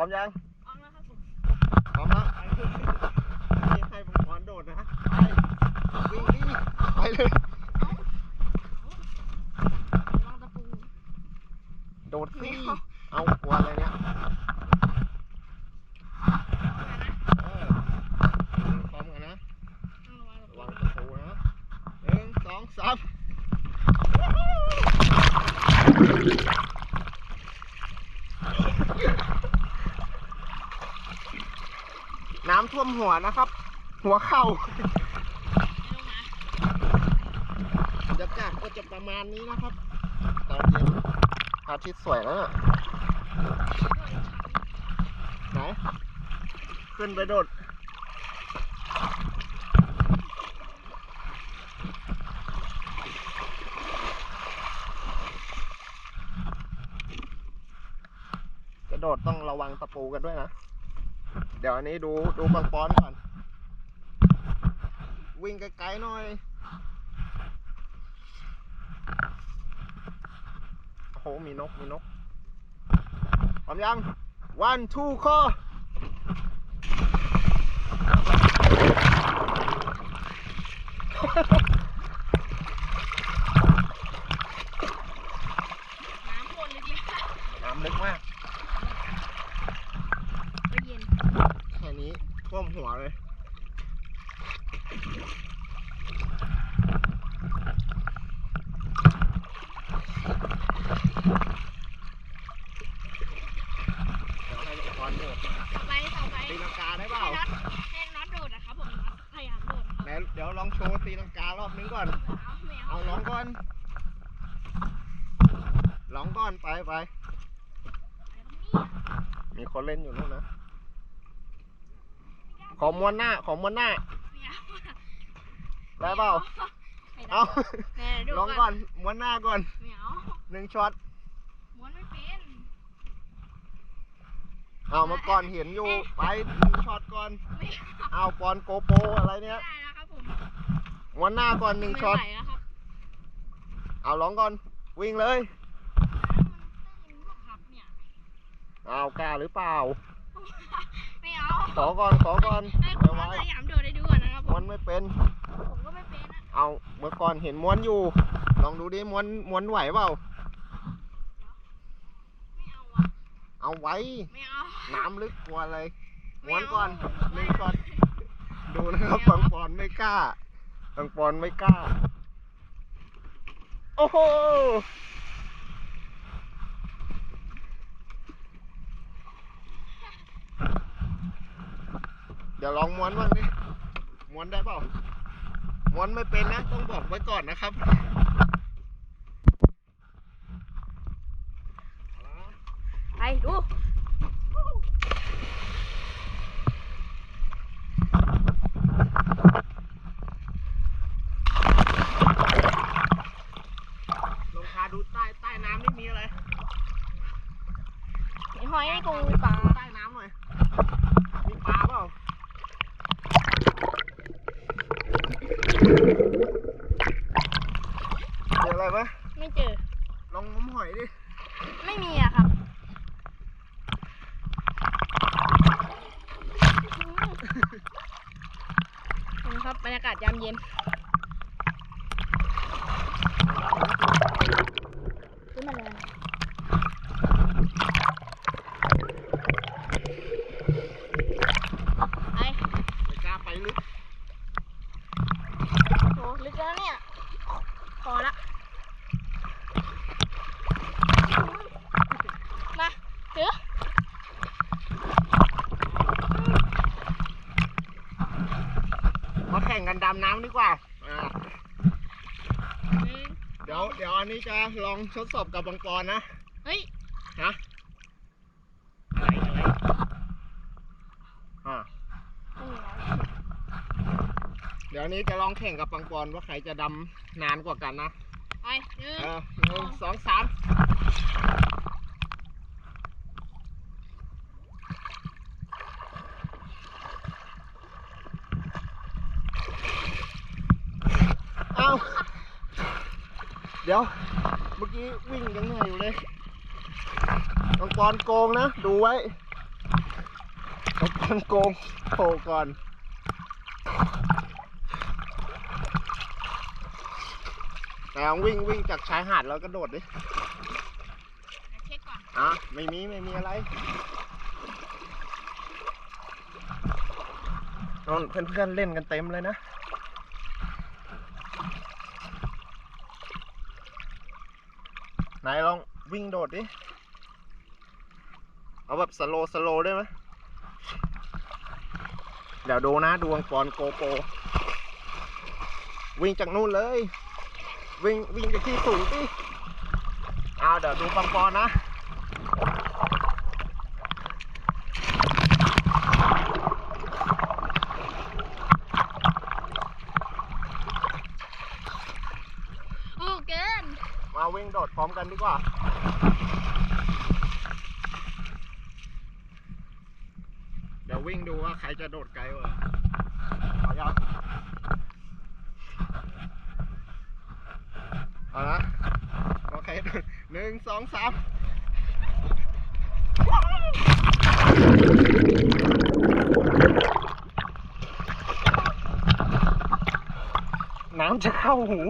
ร้อมยังออกแล้วครับผมพร้อมแล้วไปเลยนี่ให้บังกรโดดนะไปวิ่งดิไปเลย วางตะปูโดดสิเอากลัวอะไรเนี่ยเออพร้อมกันนะเอาวางตะปูวางตะปูนะหนึ่งสองสามน้ำ ท่วมหัวนะครับ หัวเข่าบรรยากาศก็จะประมาณนี้นะครับ ตอนเย็นพระอาทิตย์สวยแล้วไหน ขึ้นไปโดดกระโดดต้องระวังตะปูกันด้วยนะ เดี๋ยวอันนี้ดูดูบางปอนก่อน วิ่งไกลๆหน่อยโอ้โหมีนก มีนกพร้อมยัง one two call น้ำวนลึกเลย น้ำลึกมาก ก็เย็น แค่นี้ท่วมหัว เลย เดี๋ยวให้อุปกรณ์โดดต่อไปต่อไปตีลังกาได้เปล่าให้น็อตให้น็อตโดดนะครับผมน็อตพยายามโดดนะครับไหนเดี๋ยวลองโชว์ตีลังการอบนึงก่อน เอาไม่เอาเอาร้องก่อนร้องก่อนไปไป มีคนเล่นอยู่นู่นนะ ขอม้วนหน้า ขอม้วนหน้าไม่เอาได้เปล่าไม่ได้เอาแม่ดูร้องก่อนม้วนหน้าก่อนไม่เอาหนึ่งช็อตม้วนไม่เป็นเอาเมื่อก่อนเห็นอยู่ ไปหนึ่งช็อตก่อนไม่เอาปอนโกโปรอะไรเนี้ยได้นะครับผมม้วนหน้าก่อนหนึ่งช็อตไม่ไหวแล้วครับเอาร้องก่อน วิ่งเลยมันต้องครับเนี่ยเอากล้าหรือเปล่าไม่เอา ขอก่อนขอก่อนให้คุเอาณน็อตไว้พยายามโดดให้ดูก่อนนะครับผม้วมนไม่เป็น ผมก็ไม่เป็นนะเอาเมื่อก่อนเห็นม้วนอยู่ ลองดูดิม้วนม้วนไหวเปล่า ไม่เอาอะเอาไว้ ไม่เอาน้ำลึกกลัวอะไรม้วนก่อนหไม่นึ่งเอาช็อตดูนะครับบางปอนไม่กล้าบางปอนไม่กล้า โอ้โห เดี๋ยวลองม้วนบ้างดิม้วนได้เปล่าม้วนไม่เป็นนะ ต้องบอกไว้ก่อนนะครับไปดูลงคาดูใต้ใต้น้ำนี่มีอะไรมีหอยในกรงมีปลา ใต้น้ำหน่อย มีปลาเปล่า เจออะไรไหมไม่เจอ ลองงมหอยดิ ไม่มีอะครับนี่ครับบรรยากาศยามเย็นขึ้นมาเลยนะไป ไม่กล้าไปลึก โหลึกแล้วเนี่ย พอละมาถือ มาแข่งกั นดำน้ำดีกว่าอ่าหนึ่งเดี๋ยวเดี๋ยวอันนี้จะลองทดสอบกับบางปอนนะ เฮ้ยฮะ อะไรอะไรอ่าไม่มีแล้วเดี๋ยวอันนี้จะลองแข่งกับปังปอนว่าใครจะดำนานกว่ากันนะ ไปหนึ่งเออหนึ่งสองสามเอา เดี๋ยว เมื่อกี้วิ่งยังเหนื่อยอยู่เลยปังปอนโกงนะ ดูไว้ตบต้นโกงโผล่ก่อน แต่ลองวิ่งวิ่งจากชายหาดแล้วก็โดดดิเช็คก่อนอะไม่มีไม่มีอะไรนนเพื่อนๆเล่นกันเต็มเลยนะ ไหนลองวิ่งโดดดิ เอาแบบสโลสโลได้ไหมเดี๋ยวดูนะดวงปอนโกโปวิ่งจากนู่นเลย วิ่งวิ่งจากที่สูงดิเอาเดี๋ยวดูปังปอนนะ โอ้เกิน มาวิ่งโดดพร้อมกันดีกว่า เดี๋ยววิ่งดูว่าใครจะโดดไกลกว่าเอายังเอานะโอเคหนึ่งสองสามน้ำจะเข้าหู